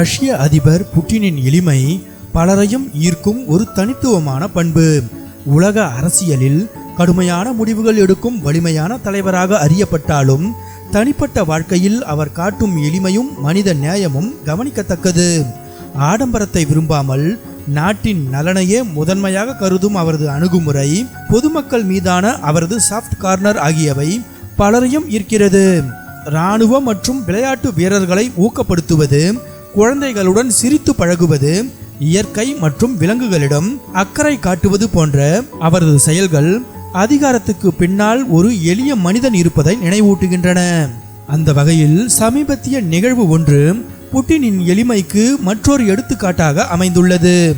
ரஷ்ய அதிபர் புட்டினின் எளிமை பலரையும் ஈர்க்கும் ஒரு தனித்துவமான பண்பு. உலக அரசியலில் கடுமையான முடிவுகள் எடுக்கும் வலிமையான தலைவராக அறியப்பட்டாலும் தனிப்பட்ட வாழ்க்கையில் அவர் காட்டும் எளிமையும் மனித நியாயமும் கவனிக்கத்தக்கது. ஆடம்பரத்தை விரும்பாமல் நாட்டின் நலனையே முதன்மையாக கருதும் அவரது அணுகுமுறை பொதுமக்கள் மீதான அவரது சாஃப்ட் கார்னர் ஆகியவை பலரையும் ஈர்க்கிறது. இராணுவ மற்றும் விளையாட்டு வீரர்களை ஊக்கப்படுத்துவது குழந்தைகளுடன் சிரித்து பழகுவது இயற்கை மற்றும் விலங்குகளிடம் அக்கறை காட்டுவது போன்ற அவரது செயல்கள் அதிகாரத்துக்கு பின்னால் ஒரு எளிய மனிதன் இருப்பதை நினைவூட்டுகின்றன. அந்த வகையில் சமீபத்திய நிகழ்வு ஒன்று புட்டினின் எளிமைக்கு மற்றொரு எடுத்துக்காட்டாக அமைந்துள்ளது.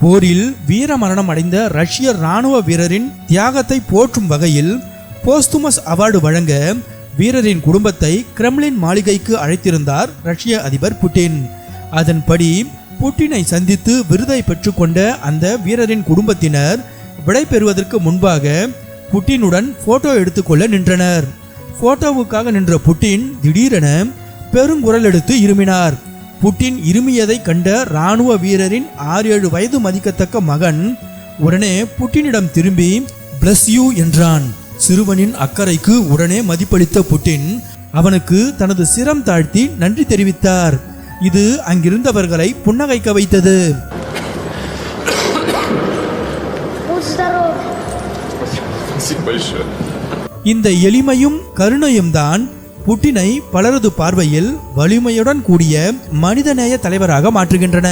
போரில் வீரமரணம் அடைந்த ரஷ்ய இராணுவ வீரரின் தியாகத்தை போற்றும் வகையில் போஸ்துமஸ் அவார்டு வழங்க வீரரின் குடும்பத்தை கிரெம்லின் மாளிகைக்கு அழைத்திருந்தார் ரஷ்ய அதிபர் புட்டின். அதன்படி புட்டினை சந்தித்து விருதை பெற்றுக்கொண்ட அந்த வீரரின் குடும்பத்தினர் விடை பெறுவதற்கு முன்பாக புட்டினுடன் போட்டோ எடுத்துக்கொள்ள நின்றனர். போட்டோவுக்காக நின்ற புட்டின் திடீரென பெருங்குரல் எடுத்து இருமினார். புட்டின் இருமியதை கண்ட இராணுவ வீரரின் ஆறு ஏழு வயது மதிக்கத்தக்க மகன் உடனே புட்டினிடம் திரும்பி பிளஸ் யூ என்றான். சிறுவனின் அக்கறைக்கு உடனே மதிப்பளித்த புட்டின் அவனுக்கு தனது சிரம் தாழ்த்தி நன்றி தெரிவித்தார். இது அங்கிருந்தவர்களை புன்னகைக்க வைத்தது. இந்த எளிமையும் கருணையும் தான் புட்டினை பலரது பார்வையில் வலிமையுடன் கூடிய மனிதநேய தலைவராக மாற்றுகின்றன.